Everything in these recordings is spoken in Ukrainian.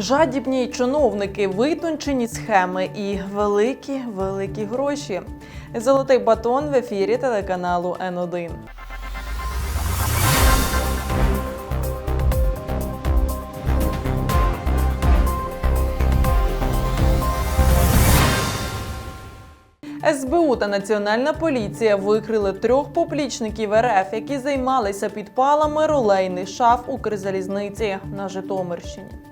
Жадібні чиновники, витончені схеми і великі великі гроші. Золотий батон в ефірі телеканалу Н1. СБУ та Національна поліція викрили трьох поплічників РФ, які займалися підпалами рулейних шаф Укрзалізниці на Житомирщині.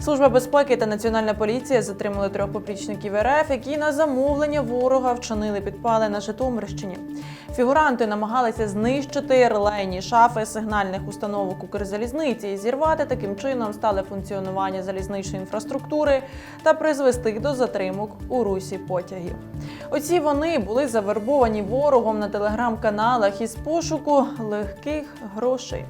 Служба безпеки та національна поліція затримали трьох поплічників РФ, які на замовлення ворога вчинили підпали на Житомирщині. Фігуранти намагалися знищити релейні шафи сигнальних установок Укрзалізниці і зірвати таким чином стале функціонування залізничної інфраструктури та призвести до затримок у русі потягів. Оці вони були завербовані ворогом на телеграм-каналах із пошуку легких грошей.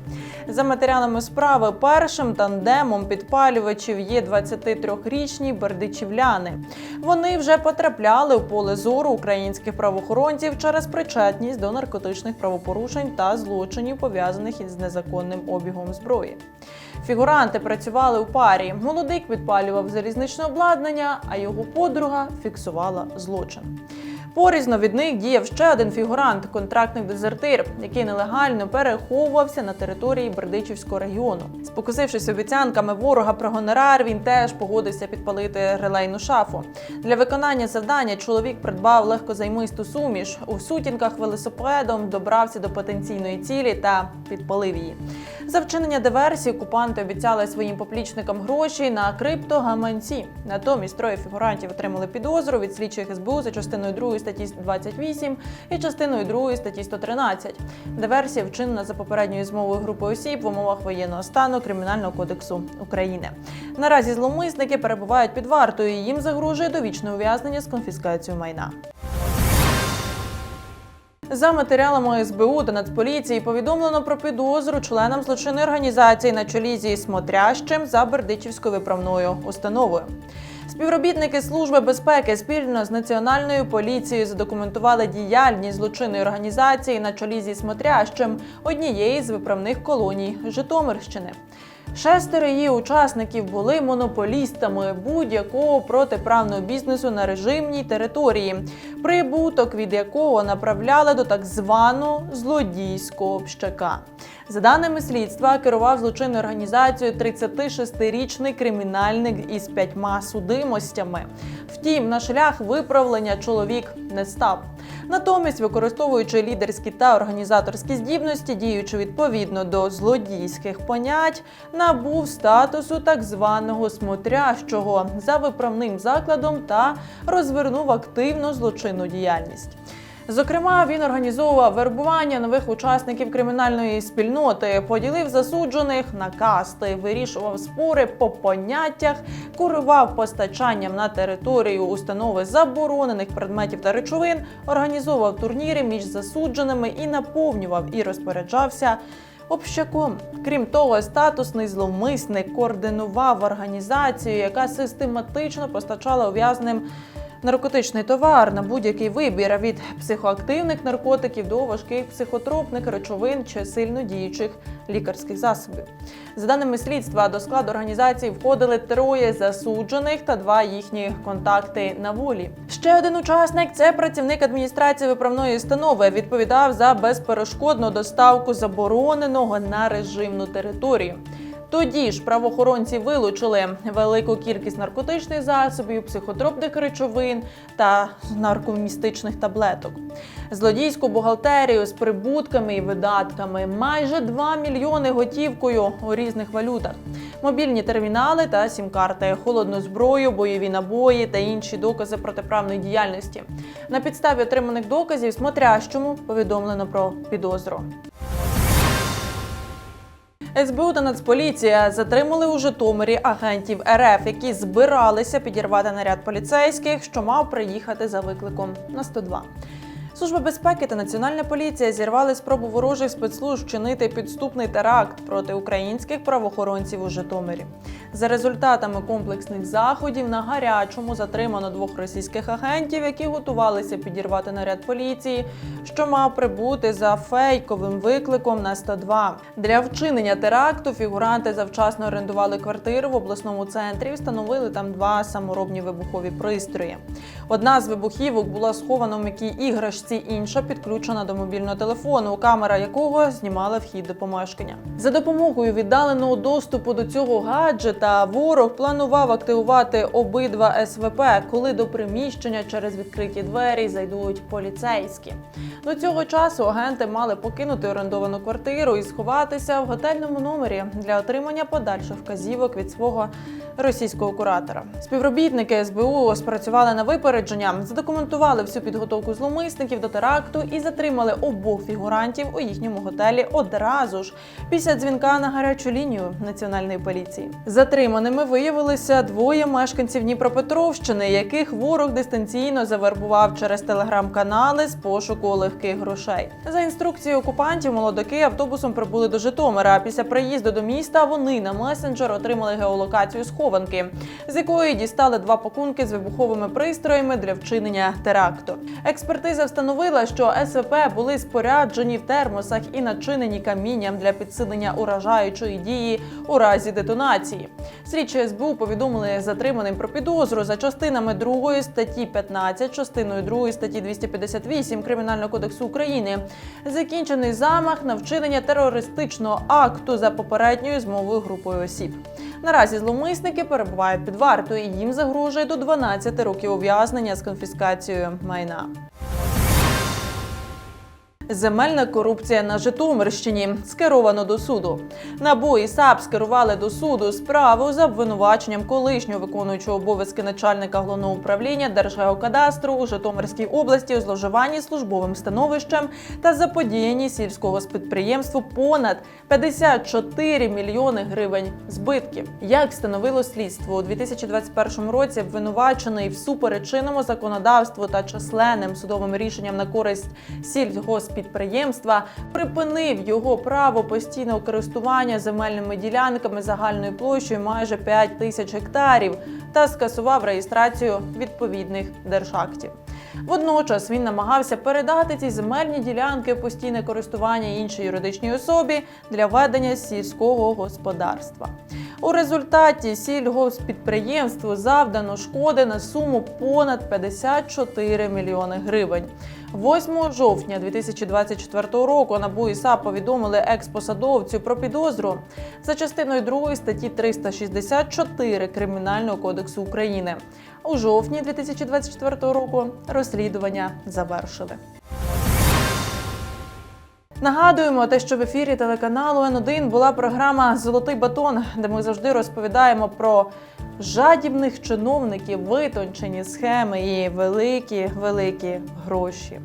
За матеріалами справи першим тандемом підпалювачів є 23-річні бердичівляни. Вони вже потрапляли в поле зору українських правоохоронців через причетність до наркотичних правопорушень та злочинів, пов'язаних із незаконним обігом зброї. Фігуранти працювали у парі. Молодик підпалював залізничне обладнання, а його подруга фіксувала злочин. Порізно від них діяв ще один фігурант, контрактний дезертир, який нелегально переховувався на території Бердичівського регіону. Спокусившись обіцянками ворога про гонорар, він теж погодився підпалити релейну шафу. Для виконання завдання чоловік придбав легкозаймисту суміш. У сутінках велосипедом добрався до потенційної цілі та підпалив її. За вчинення диверсії окупанти обіцяли своїм поплічникам гроші на криптогаманці. Натомість троє фігурантів отримали підозру від слідчих СБУ за частиною 2 статті 28 і частиною 2 статті 113. Диверсія вчинена за попередньою змовою групи осіб в умовах воєнного стану Кримінального кодексу України. Наразі зловмисники перебувають під вартою. і Їм загрожує довічне ув'язнення з конфіскацією майна. За матеріалами СБУ та Нацполіції повідомлено про підозру членам злочинної організації на чолі зі Смотрящим за Бердичівською виправною установою. Співробітники Служби безпеки спільно з національною поліцією задокументували діяльність злочинної організації на чолі зі Смотрящим однієї з виправних колоній Житомирщини. Шестеро її учасників були монополістами будь-якого протиправного бізнесу на режимній території, прибуток від якого направляли до так званого злодійського общака. За даними слідства, керував злочинною організацією 36-річний кримінальник із п'ятьма судимостями. Втім, на шлях виправлення чоловік не став. Натомість, використовуючи лідерські та організаторські здібності, діючи відповідно до злодійських понять, набув статусу так званого смотрящого за виправним закладом та розвернув активну злочинну діяльність. Зокрема, він організовував вербування нових учасників кримінальної спільноти, поділив засуджених на касти, вирішував спори по поняттях, курував постачанням на територію установи заборонених предметів та речовин, організовував турніри між засудженими і наповнював і розпоряджався. Общаком, крім того, статусний зловмисник координував організацію, яка систематично постачала ув'язненим наркотичний товар на будь-який вибір від психоактивних наркотиків до важких психотропних речовин чи сильно діючих лікарських засобів. За даними слідства, до складу організації входили троє засуджених та два їхні контакти на волі. Ще один учасник це працівник адміністрації виправної установи. Відповідав за безперешкодну доставку забороненого на режимну територію. Тоді ж правоохоронці вилучили велику кількість наркотичних засобів, психотропних речовин та наркомістичних таблеток. Злодійську бухгалтерію з прибутками і видатками майже 2 мільйони готівкою у різних валютах, мобільні термінали та сім-карти, холодну зброю, бойові набої та інші докази протиправної діяльності. На підставі отриманих доказів смотрящому повідомлено про підозру. СБУ та Нацполіція затримали у Житомирі агентів РФ, які збиралися підірвати наряд поліцейських, що мав приїхати за викликом на 102. Служба безпеки та національна поліція зірвали спробу ворожих спецслужб вчинити підступний теракт проти українських правоохоронців у Житомирі. За результатами комплексних заходів на гарячому затримано двох російських агентів, які готувалися підірвати наряд поліції, що мав прибути за фейковим викликом на 102. Для вчинення теракту фігуранти завчасно орендували квартиру в обласному центрі і встановили там два саморобні вибухові пристрої. Одна з вибухівок була схована в м'якій іграшці, інша підключена до мобільного телефону, камера якого знімала вхід до помешкання. За допомогою віддаленого доступу до цього гаджета ворог планував активувати обидва СВП, коли до приміщення через відкриті двері зайдуть поліцейські. До цього часу агенти мали покинути орендовану квартиру і сховатися в готельному номері для отримання подальших вказівок від свого російського куратора. Співробітники СБУ спрацювали на випередження, задокументували всю підготовку зловмисників до теракту і затримали обох фігурантів у їхньому готелі одразу ж після дзвінка на гарячу лінію національної поліції. Затриманими виявилися двоє мешканців Дніпропетровщини, яких ворог дистанційно завербував через телеграм-канали з пошуку легких грошей. За інструкцією окупантів, молодики автобусом прибули до Житомира. Після приїзду до міста вони на месенджер отримали геолокацію схованки, з якої дістали два пакунки з вибуховими пристроями для вчинення теракту. Експертиза встановила, що СВП були споряджені в термосах і начинені камінням для підсилення уражаючої дії у разі детонації. Слідчі СБУ повідомили затриманим про підозру за частинами 2 статті 15, частиною 2 статті 258 Кримінального кодексу України. Закінчений замах на вчинення терористичного акту за попередньою змовою групою осіб. Наразі зловмисники перебувають під вартою і їм загрожує до 12 років ув'язнення з конфіскацією майна. Земельна корупція на Житомирщині скеровано до суду. НАБУ і САП скерували до суду справу за обвинуваченням колишнього виконуючого обов'язки начальника головного управління Держгеокадастру у Житомирській області у зловживанні службовим становищем та заподіянні сільського госпідприємству понад 54 мільйони гривень збитків. Як встановило слідство у 2021 році, обвинувачений всупереч чинному законодавству та численним судовим рішенням на користь сільгоспідприємства припинив його право постійного користування земельними ділянками загальною площею майже 5 тисяч гектарів та скасував реєстрацію відповідних держактів. Водночас він намагався передати ці земельні ділянки постійне користування іншій юридичній особі для ведення сільського господарства. У результаті сільгоспідприємству завдано шкоди на суму понад 54 мільйони гривень. 8 жовтня 2024 року НАБУ і САП повідомили експосадовцю про підозру за частиною 2 статті 364 Кримінального кодексу України. У жовтні 2024 року розслідування завершили. Нагадуємо те, що в ефірі телеканалу Н1 була програма Золотий батон, де ми завжди розповідаємо про жадібних чиновників, витончені схеми і великі великі гроші.